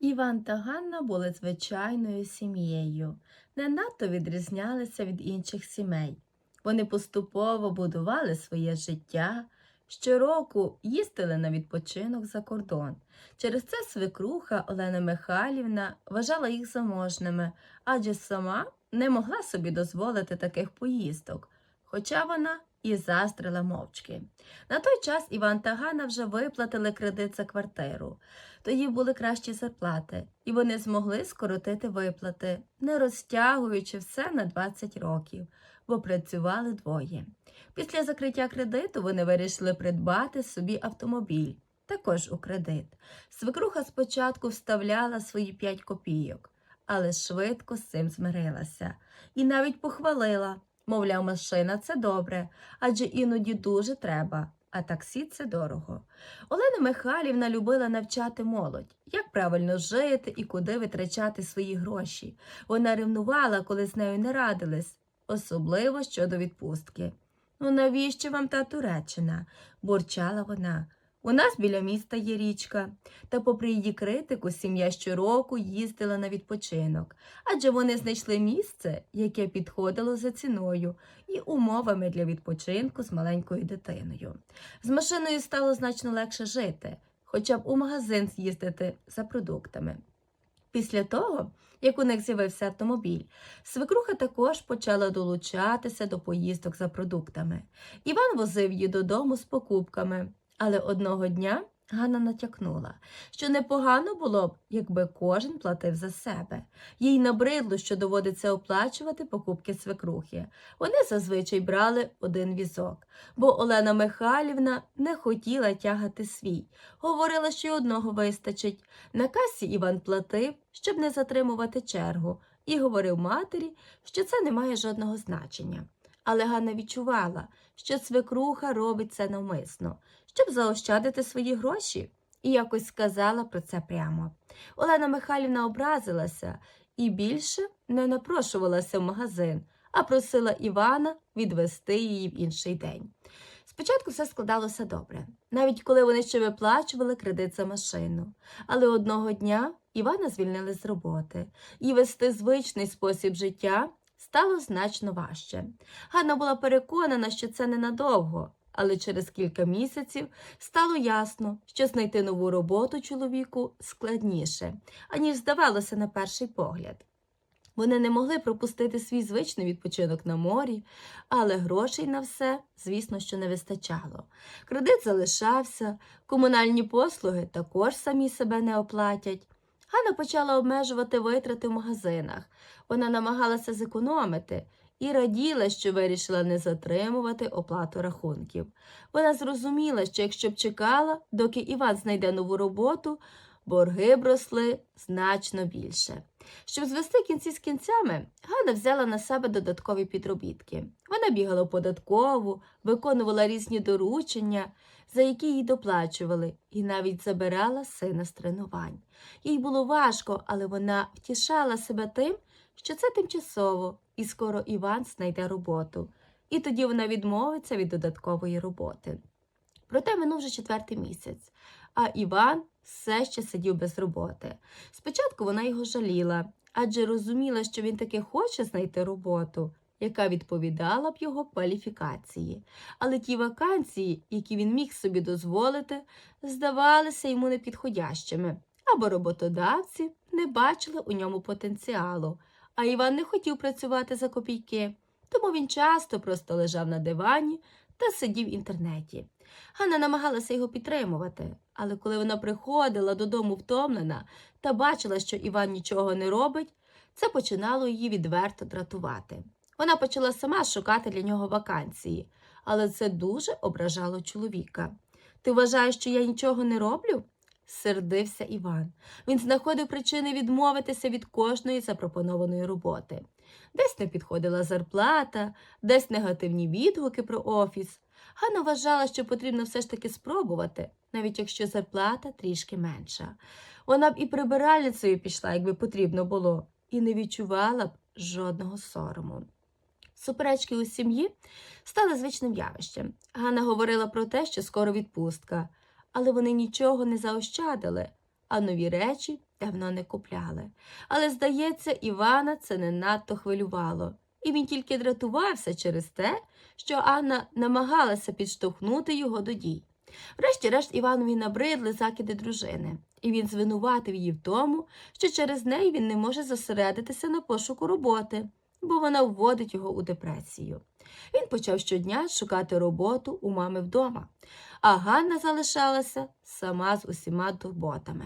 Іван та Ганна були звичайною сім'єю, не надто відрізнялися від інших сімей. Вони поступово будували своє життя, щороку їздили на відпочинок за кордон. Через це свекруха Олена Михайлівна вважала їх заможними, адже сама не могла собі дозволити таких поїздок, хоча вона і заздрила мовчки. На той час Іван та Ганна вже виплатили кредит за квартиру. Тоді були кращі зарплати, і вони змогли скоротити виплати, не розтягуючи все на 20 років, бо працювали двоє. Після закриття кредиту вони вирішили придбати собі автомобіль, також у кредит. Свекруха спочатку вставляла свої 5 копійок, але швидко з цим змирилася і навіть похвалила. Мовляв, машина це добре, адже іноді дуже треба, а таксі це дорого. Олена Михайлівна любила навчати молодь, як правильно жити і куди витрачати свої гроші. Вона ревнувала, коли з нею не радились, особливо щодо відпустки. Ну навіщо вам та Туреччина? бурчала вона. У нас біля міста є річка, та, попри її критику, сім'я щороку їздила на відпочинок, адже вони знайшли місце, яке підходило за ціною і умовами для відпочинку з маленькою дитиною. З машиною стало значно легше жити, хоча б у магазин з'їздити за продуктами. Після того, як у них з'явився автомобіль, свекруха також почала долучатися до поїздок за продуктами. Іван возив її додому з покупками, але одного дня Ганна натякнула, що непогано було б, якби кожен платив за себе. Їй набридло, що доводиться оплачувати покупки свекрухи. Вони зазвичай брали один візок, бо Олена Михайлівна не хотіла тягати свій. Говорила, що й одного вистачить. На касі Іван платив, щоб не затримувати чергу, і говорив матері, що це не має жодного значення. Але Ганна відчувала, що свекруха робить це навмисно, щоб заощадити свої гроші, і якось сказала про це прямо. Олена Михайлівна образилася і більше не напрошувалася в магазин, а просила Івана відвести її в інший день. Спочатку все складалося добре, навіть коли вони ще виплачували кредит за машину. Але одного дня Івана звільнили з роботи, і вести звичний спосіб життя стало значно важче. Ганна була переконана, що це ненадовго, але через кілька місяців стало ясно, що знайти нову роботу чоловіку складніше, аніж здавалося на перший погляд. Вони не могли пропустити свій звичний відпочинок на морі, але грошей на все, звісно, що не вистачало. Кредит залишався, комунальні послуги також самі себе не оплатять. Ганна почала обмежувати витрати в магазинах. Вона намагалася зекономити і раділа, що вирішила не затримувати оплату рахунків. Вона зрозуміла, що якщо б чекала, доки Іван знайде нову роботу, борги б росли значно більше. Щоб звести кінці з кінцями, Ганна взяла на себе додаткові підробітки. Вона бігала податкову, виконувала різні доручення, за які їй доплачували, і навіть забирала сина з тренувань. Їй було важко, але вона втішала себе тим, що це тимчасово, і скоро Іван знайде роботу. І тоді вона відмовиться від додаткової роботи. Проте минув вже четвертий місяць, а Іван все ще сидів без роботи. Спочатку вона його жаліла, адже розуміла, що він таки хоче знайти роботу, яка відповідала б його кваліфікації. Але ті вакансії, які він міг собі дозволити, здавалися йому непідходящими, або роботодавці не бачили у ньому потенціалу. А Іван не хотів працювати за копійки, тому він часто просто лежав на дивані та сидів в інтернеті. Ганна намагалася його підтримувати, але коли вона приходила додому втомлена та бачила, що Іван нічого не робить, це починало її відверто дратувати. Вона почала сама шукати для нього вакансії, але це дуже ображало чоловіка. Ти вважаєш, що я нічого не роблю? сердився Іван. Він знаходив причини відмовитися від кожної запропонованої роботи. Десь не підходила зарплата, десь негативні відгуки про офіс. Ганна вважала, що потрібно все ж таки спробувати, навіть якщо зарплата трішки менша. Вона б і прибиральницею пішла, якби потрібно було, і не відчувала б жодного сорому. Суперечки у сім'ї стали звичним явищем. Ганна говорила про те, що скоро відпустка, але вони нічого не заощадили, а нові речі давно не купляли. Але, здається, Івана це не надто хвилювало, і він тільки дратувався через те, що Анна намагалася підштовхнути його до дій. Врешті-решт Іванові набридли закиди дружини, і він звинуватив її в тому, що через неї він не може зосередитися на пошуку роботи, бо вона вводить його у депресію. Він почав щодня шукати роботу у мами вдома, а Ганна залишалася сама з усіма турботами.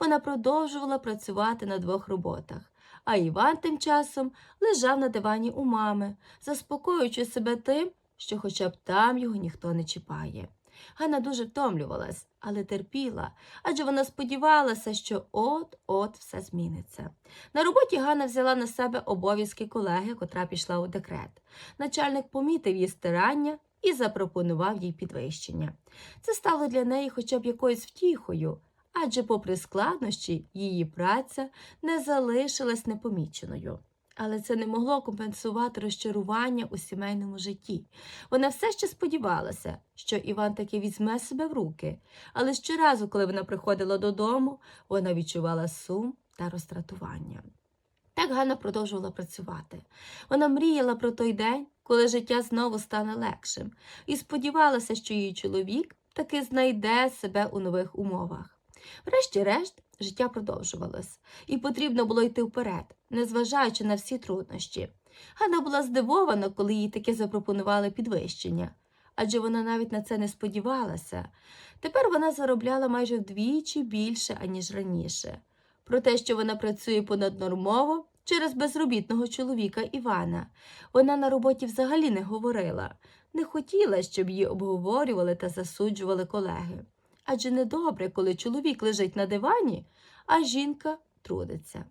Вона продовжувала працювати на двох роботах, а Іван тим часом лежав на дивані у мами, заспокоюючи себе тим, що хоча б там його ніхто не чіпає. Ганна дуже втомлювалась, але терпіла, адже вона сподівалася, що от-от все зміниться. На роботі Ганна взяла на себе обов'язки колеги, котра пішла у декрет. Начальник помітив її старання і запропонував їй підвищення. Це стало для неї хоча б якоюсь втіхою, адже, попри складнощі, її праця не залишилась непоміченою. Але це не могло компенсувати розчарування у сімейному житті. Вона все ще сподівалася, що Іван таки візьме себе в руки, але щоразу, коли вона приходила додому, вона відчувала сум та розтратування. Так Ганна продовжувала працювати. Вона мріяла про той день, коли життя знову стане легшим, і сподівалася, що її чоловік таки знайде себе у нових умовах. Врешті-решт, життя продовжувалось, і потрібно було йти вперед, незважаючи на всі труднощі. Ганна була здивована, коли їй таки запропонували підвищення, адже вона навіть на це не сподівалася. Тепер вона заробляла майже вдвічі більше, аніж раніше. Про те, що вона працює понаднормово через безробітного чоловіка Івана, вона на роботі взагалі не говорила, не хотіла, щоб її обговорювали та засуджували колеги. Адже недобре, коли чоловік лежить на дивані, а жінка трудиться.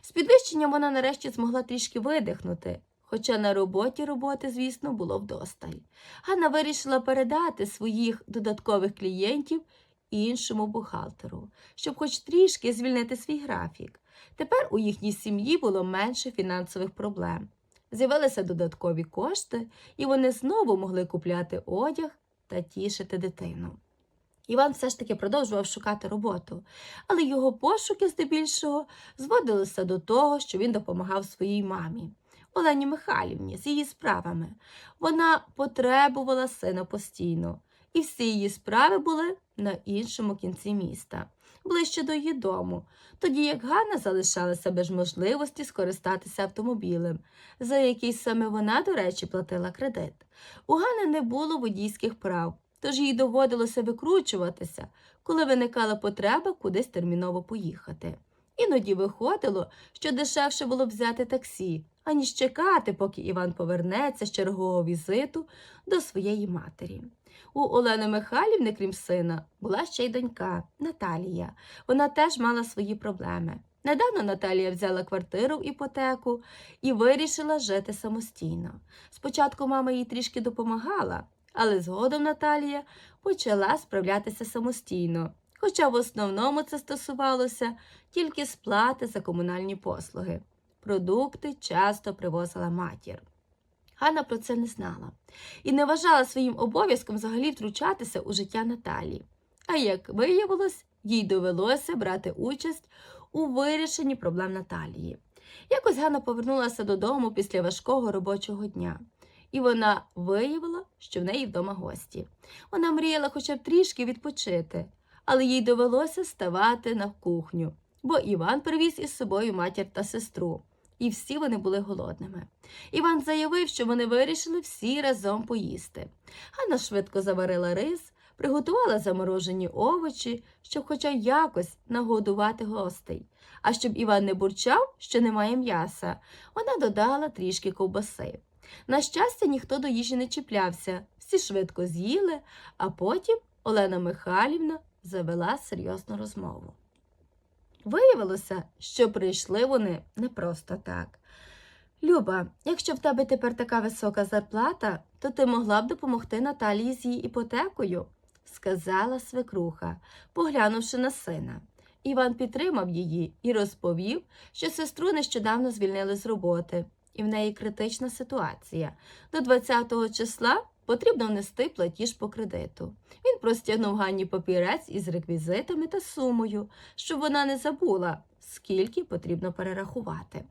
З підвищенням вона нарешті змогла трішки видихнути, хоча на роботі роботи, звісно, було вдосталь. Ганна вирішила передати своїх додаткових клієнтів іншому бухгалтеру, щоб хоч трішки звільнити свій графік. Тепер у їхній сім'ї було менше фінансових проблем. З'явилися додаткові кошти, і вони знову могли купляти одяг та тішити дитину. Іван все ж таки продовжував шукати роботу, але його пошуки здебільшого зводилися до того, що він допомагав своїй мамі, Олені Михайлівні, з її справами. Вона потребувала сина постійно, і всі її справи були на іншому кінці міста, ближче до її дому, тоді як Ганна залишалася без можливості скористатися автомобілем, за який саме вона, до речі, платила кредит. У Ганни не було водійських прав тож їй доводилося викручуватися, коли виникала потреба кудись терміново поїхати. Іноді виходило, що дешевше було взяти таксі, аніж чекати, поки Іван повернеться з чергового візиту до своєї матері. У Олени Михайлівни, крім сина, була ще й донька Наталія. Вона теж мала свої проблеми. Недавно Наталія взяла квартиру в іпотеку і вирішила жити самостійно. Спочатку мама їй трішки допомагала, але згодом Наталія почала справлятися самостійно, хоча в основному це стосувалося тільки сплати за комунальні послуги. Продукти часто привозила матір. Ганна про це не знала і не вважала своїм обов'язком взагалі втручатися у життя Наталії. А як виявилось, їй довелося брати участь у вирішенні проблем Наталії. Якось Ганна повернулася додому після важкого робочого дня і вона виявила, що в неї вдома гості. Вона мріяла хоча б трішки відпочити, але їй довелося ставати на кухню, бо Іван привіз із собою матір та сестру, і всі вони були голодними. Іван заявив, що вони вирішили всі разом поїсти. Ганна швидко заварила рис, приготувала заморожені овочі, щоб хоча якось нагодувати гостей. А щоб Іван не бурчав, що немає м'яса, вона додала трішки ковбаси. На щастя, ніхто до їжі не чіплявся, всі швидко з'їли, а потім Олена Михайлівна завела серйозну розмову. Виявилося, що прийшли вони не просто так. Люба, якщо в тебе тепер така висока зарплата, то ти могла б допомогти Наталії з її іпотекою, сказала свекруха, поглянувши на сина. Іван підтримав її і розповів, що сестру нещодавно звільнили з роботи, і в неї критична ситуація. До 20-го числа потрібно внести платіж по кредиту. Він простягнув Ганні папірець із реквізитами та сумою, щоб вона не забула, скільки потрібно перерахувати.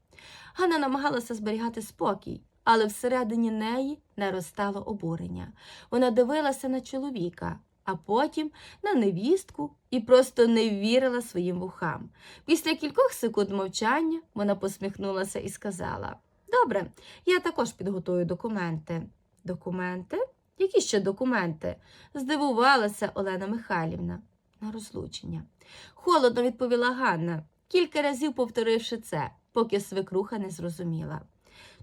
Ганна намагалася зберігати спокій, але всередині неї наростало обурення. Вона дивилася на чоловіка, а потім на невістку і просто не вірила своїм вухам. Після кількох секунд мовчання вона посміхнулася і сказала: Добре, я також підготую документи. Документи? Які ще документи? здивувалася Олена Михайлівна на розлучення. Холодно відповіла Ганна, кілька разів повторивши це, поки свекруха не зрозуміла.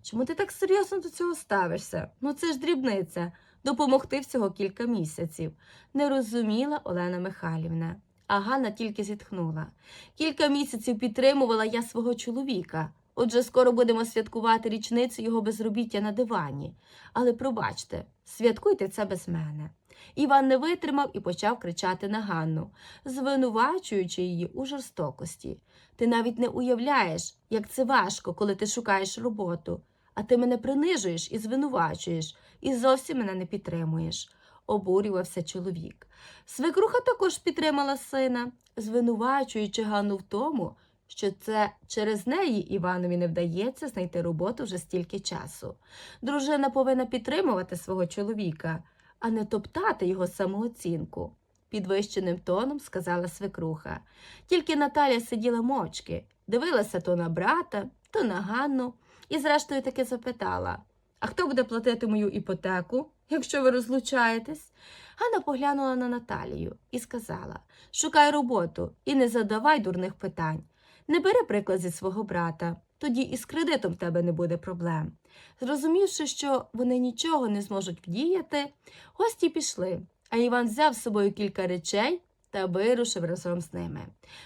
Чому ти так серйозно до цього ставишся? Ну це ж дрібниця. Допомогти всього кілька місяців, не розуміла Олена Михайлівна. А Ганна тільки зітхнула. Кілька місяців підтримувала я свого чоловіка. Отже, скоро будемо святкувати річницю його безробіття на дивані. Але пробачте, святкуйте це без мене. Іван не витримав і почав кричати на Ганну, звинувачуючи її у жорстокості. Ти навіть не уявляєш, як це важко, коли ти шукаєш роботу, а ти мене принижуєш і звинувачуєш, і зовсім мене не підтримуєш, обурювався чоловік. Свекруха також підтримала сина, звинувачуючи Ганну в тому, що це через неї Іванові не вдається знайти роботу вже стільки часу. Дружина повинна підтримувати свого чоловіка, а не топтати його самооцінку. Підвищеним тоном сказала свекруха. Тільки Наталя сиділа мовчки, дивилася то на брата, то на Ганну, і, зрештою, таки запитала А хто буде платити мою іпотеку, якщо ви розлучаєтесь? Ганна поглянула на Наталію і сказала Шукай роботу і не задавай дурних питань. Не бери приклад зі свого брата, тоді і з кредитом в тебе не буде проблем. Зрозумівши, що вони нічого не зможуть вдіяти, гості пішли, а Іван взяв з собою кілька речей та вирушив разом з ними.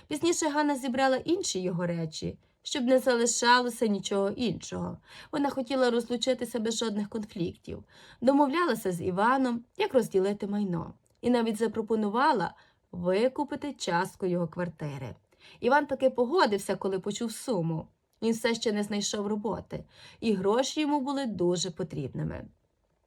Пізніше Ганна зібрала інші його речі, щоб не залишалося нічого іншого. Вона хотіла розлучитися без жодних конфліктів, домовлялася з Іваном, як розділити майно, і навіть запропонувала викупити частку його квартири. Іван таки погодився, коли почув суму. Він все ще не знайшов роботи, і гроші йому були дуже потрібними.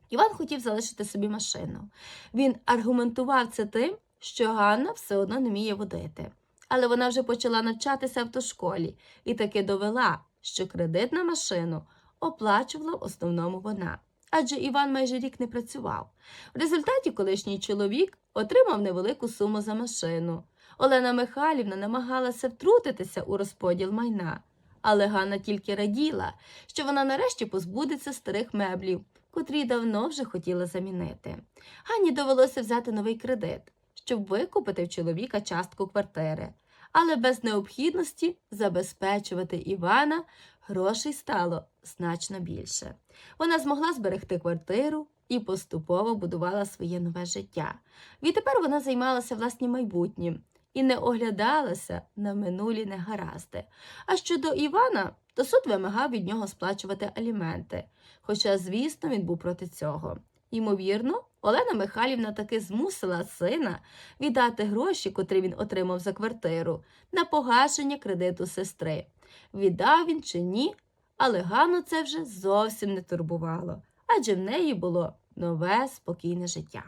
Іван хотів залишити собі машину. Він аргументував це тим, що Ганна все одно не вміє водити. Але вона вже почала навчатися в автошколі і таки довела, що кредит на машину оплачувала в основному вона. Адже Іван майже рік не працював. В результаті колишній чоловік отримав невелику суму за машину. Олена Михайлівна намагалася втрутитися у розподіл майна, але Ганна тільки раділа, що вона нарешті позбудеться старих меблів, котрі давно вже хотіла замінити. Ганні довелося взяти новий кредит, щоб викупити в чоловіка частку квартири, але без необхідності забезпечувати Івана грошей стало значно більше. Вона змогла зберегти квартиру і поступово будувала своє нове життя. Відтепер вона займалася власним майбутнім і не оглядалася на минулі негаразди. А щодо Івана, то суд вимагав від нього сплачувати аліменти, хоча, звісно, він був проти цього. Ймовірно, Олена Михайлівна таки змусила сина віддати гроші, котрі він отримав за квартиру, на погашення кредиту сестри. Віддав він чи ні, але Ганну це вже зовсім не турбувало, адже в неї було нове спокійне життя.